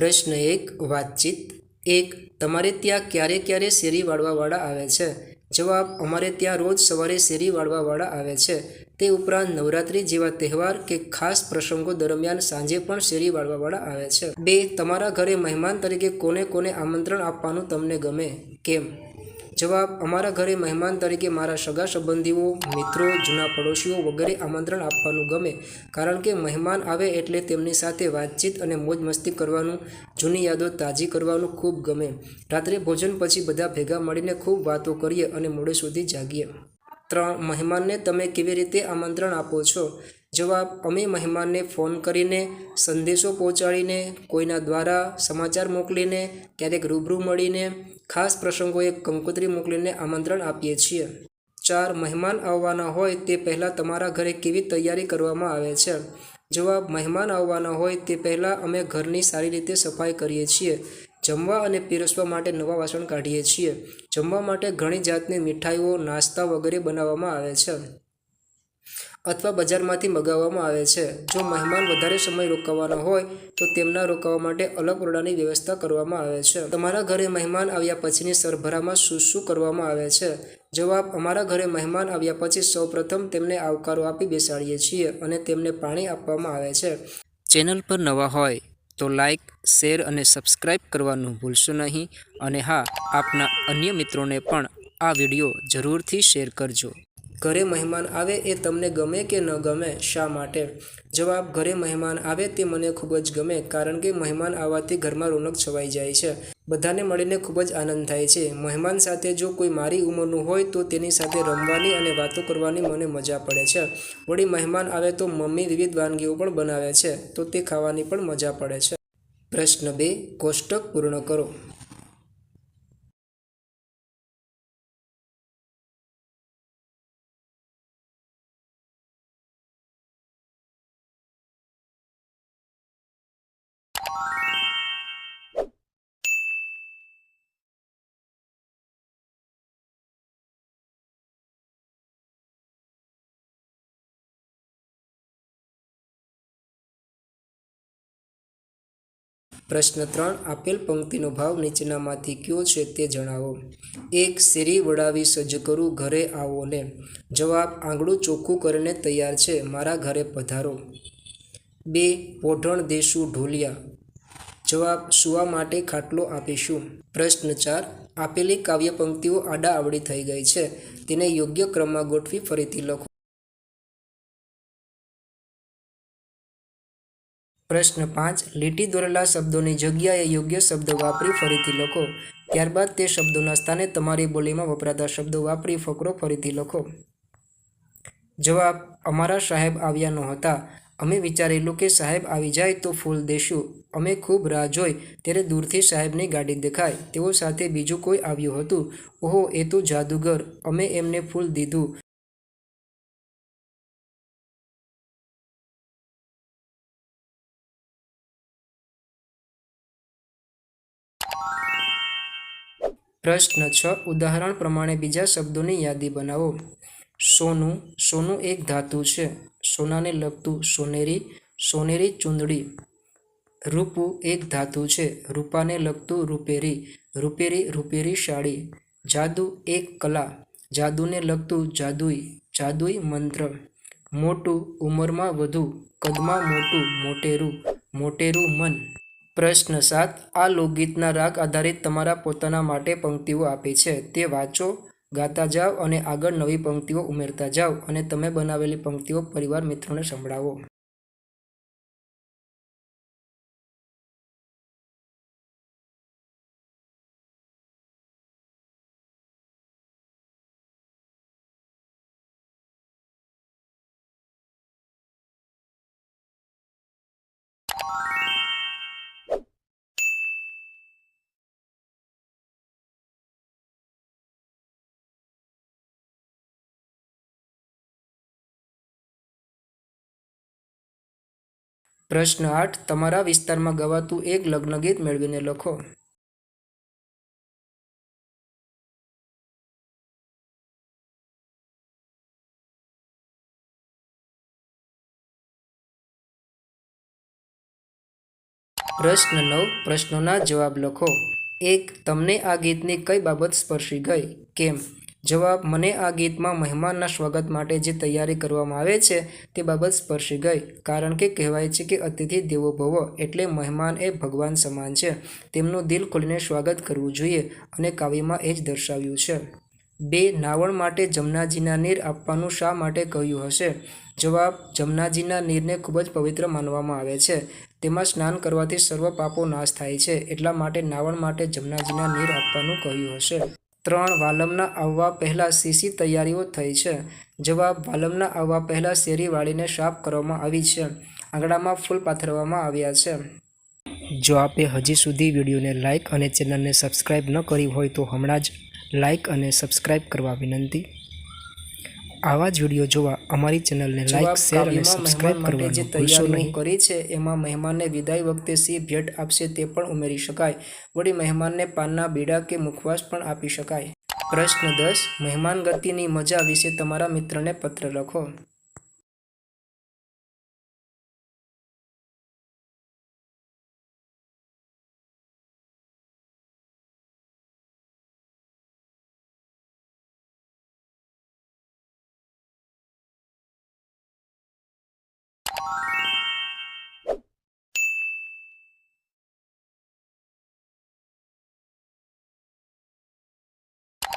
પ્રશ્ન એક, વાતચીત. એક, તમારે ત્યાં ક્યારે ક્યારે શેરી વાળવાવાળા આવે છે? જવાબ, અમારે ત્યાં રોજ સવારે શેરી વાળવાવાળા આવે છે. તે ઉપરાંત નવરાત્રિ જેવા તહેવાર કે ખાસ પ્રસંગો દરમિયાન સાંજે પણ શેરી વાળવાવાળા આવે છે. બે, તમારા ઘરે મહેમાન તરીકે કોને કોને આમંત્રણ આપવાનું તમને ગમે? કેમ? જવાબ, અમારા ઘરે મહેમાન તરીકે મારા સગા સંબંધીઓ, મિત્રો, જૂના પડોશીઓ વગેરે આમંત્રણ આપવાનું ગમે. કારણ કે મહેમાન આવે એટલે તેમની સાથે વાતચીત અને મોજ મસ્તી કરવાનું, જૂની યાદો તાજી કરવાનું ખૂબ ગમે. રાત્રે ભોજન પછી બધા ભેગા મળીને ખૂબ વાતો કરીએ અને મોડે સુધી જાગીએ. ત્રણ, મહેમાનને તમે કેવી રીતે આમંત્રણ આપો છો? જવાબ, અમે મહેમાનને ફોન કરીને, સંદેશો પહોંચાડીને, કોઈના દ્વારા સમાચાર મોકલીને, ક્યારેક રૂબરૂ મળીને ખાસ પ્રસંગોએ કંકોત્રી મોકલીને આમંત્રણ આપીએ છીએ. ચાર મહેમાન આવવાના હોય તે પહેલાં તમારા ઘરે કેવી તૈયારી કરવામાં આવે છે? જવાબ, મહેમાન આવવાના હોય તે પહેલાં અમે ઘરની સારી રીતે સફાઈ કરીએ છીએ, જમવા અને પીરસવા માટે નવા વાસણ કાઢીએ છીએ. જમવા માટે ઘણી જાતની મીઠાઈઓ, નાસ્તા વગેરે બનાવવામાં આવે છે. અથવા બજારમાંથી મગાવવામાં આવે છે. જો મહેમાન વધારે સમય રોકાવાના હોય, તો તેમના રોકાવા માટે અલગ ઓરડાની વ્યવસ્થા કરવામાં આવે છે. તમારા ઘરે મહેમાન આવ્યા પછીની સરભરામાં શું શું કરવામાં આવે છે? જવાબ, અમારા ઘરે મહેમાન આવ્યા પછી સૌપ્રથમ તેમને આવકારો આપી બેસાડીએ છીએ અને તેમને પાણી આપવામાં આવે છે. ચેનલ પર નવા હોય, તો લાઈક, શેર અને સબસ્ક્રાઈબ કરવાનું ભૂલશો નહીં. અને હા, આપના અન્ય મિત્રોને પણ આ વીડિયો જરૂરથી શેર કરજો. ઘરે મહેમાન આવે એ તમને ગમે કે ન ગમે, શા માટે? જવાબ, ઘરે મહેમાન આવે તે મને ખૂબ જ ગમે કારણ કે મહેમાન આવવાથી ઘરમાં રોનક છવાઈ જાય છે. બધાને મળીને ખૂબ જ આનંદ થાય છે. મહેમાન સાથે જો કોઈ મારી ઉંમરનું હોય તો તેની સાથે રમવાની અને વાતો કરવાની મને મજા પડે છે. વળી મહેમાન આવે તો મમ્મી વિવિધ વાનગીઓ પણ બનાવે છે તો તે ખાવાની પણ મજા પડે છે. પ્રશ્ન બે, કોષ્ટક પૂર્ણ કરો. પ્રશ્ન ત્રણ, આપેલ પંક્તિનો ભાવ નીચેનામાંથી કયો છે તે જણાવો. એક, શેરી વડાવી સજ્જ કરું, ઘરે આવો ને. જવાબ, આંગળું ચોખ્ખું કરીને તૈયાર છે, મારા ઘરે પધારો. બે, પોઢણ દેશું ઢોલિયા. જવાબ, સુવા માટે ખાટલો આપીશું. પ્રશ્ન ચાર, આપેલી કાવ્ય પંક્તિઓ આડા આવડી થઈ ગઈ છે, તેને યોગ્ય ક્રમમાં ગોઠવી ફરીથી લખો. પ્રશ્ન પાંચ, લીટી દોરેલા શબ્દોની જગ્યાએ યોગ્ય શબ્દો વાપરી ફરીથી લખો. ત્યારબાદ તે શબ્દોના સ્થાને તમારી બોલીમાં વપરાતા શબ્દો વાપરી ફકરો ફરીથી લખો. જવાબ, અમારા સાહેબ આવ્યા નહોતા. અમે વિચારેલું કે સાહેબ આવી જાય તો ફૂલ દેશું. અમે ખૂબ રાહ જોઈ, ત્યારે દૂરથી સાહેબની ગાડી દેખાય. તેઓ સાથે બીજું કોઈ આવ્યું હતું. ઓહો, એ તો જાદુગર. અમે એમને ફૂલ દીધું. પ્રશ્ન છ. ઉદાહરણ પ્રમાણે બીજા શબ્દોની યાદી બનાવો. સોનું સોનું એક ધાતુ છે. સોનાને લગતું સોનેરી સોનેરી ચૂંદડી. રૂપું એક ધાતુ છે. રૂપાને લગતું રૂપેરી રૂપેરી રૂપેરી સાડી. જાદુ એક કલા. જાદુને લગતું જાદુઈ જાદુઈ મંત્ર. મોટું ઉંમરમાં વધુ. કદમાં મોટું મોટેરું મોટેરું મન. પ્રશ્ન સાત, આ લોકગીતના રાગ આધારિત તમારા પોતાના માટે પંક્તિઓ આપી છે. તે વાંચો, ગાતા જાઓ અને આગળ નવી પંક્તિઓ ઉમેરતા જાઓ અને તમે બનાવેલી પંક્તિઓ પરિવાર મિત્રોને સંભળાવો. પ્રશ્ન આઠ, તમારા વિસ્તારમાં ગવાતું એક લગ્ન ગીત મેળવીને લખો. પ્રશ્ન નવ, પ્રશ્નોના જવાબ લખો. એક, તમને આ ગીતની કઈ બાબત સ્પર્શી ગઈ? કેમ? જવાબ, મને આ ગીતમાં મહેમાનના સ્વાગત માટે જે તૈયારી કરવામાં આવે છે તે બાબત સ્પર્શી ગઈ. કારણ કે કહેવાય છે કે અતિથિ દેવો ભવ એટલે મહેમાન એ ભગવાન સમાન છે. તેમનું દિલ ખોલીને સ્વાગત કરવું જોઈએ અને કાવ્યમાં એ જ દર્શાવ્યું છે. બે, નાવણ માટે જમનાજીના નીર આપવાનું શા માટે કહ્યું હશે? જવાબ, જમનાજીના નીરને ખૂબ જ પવિત્ર માનવામાં આવે છે. તેમાં સ્નાન કરવાથી સર્વ પાપો નાશ થાય છે. એટલા માટે નાવણ માટે જમનાજીના નીર આપવાનું કહ્યું હશે. ત્રણ વાલમના આવવા પહેલાં સીસી તૈયારીઓ થઈ છે. જવાબ, વાલમના આવવા પહેલાં શેરી વાળીને સાફ કરવામાં આવી છે. આંગણામાં ફૂલ પાથરવામાં આવ્યા છે. જો આપે હજી સુધી વિડીયોને લાઇક અને ચેનલને સબસ્ક્રાઇબ ન કરી હોય તો હમણાં જ લાઇક અને સબસ્ક્રાઇબ કરવા વિનંતી. આવા જ વીડિયો જોવા અમારી ચેનલને લાઈક શેર અને સબસ્ક્રાઇબ કરવાનું જે તૈયારી કરી છે એમાં મહેમાનને વિદાય વખતે સી ભેટ આપશે તે પણ ઉમેરી શકાય. વળી મહેમાનને પાનના બીડા કે મુખવાસ પણ આપી શકાય. પ્રશ્ન દસ મહેમાન ગતિની મજા વિશે તમારા મિત્રને પત્ર લખો.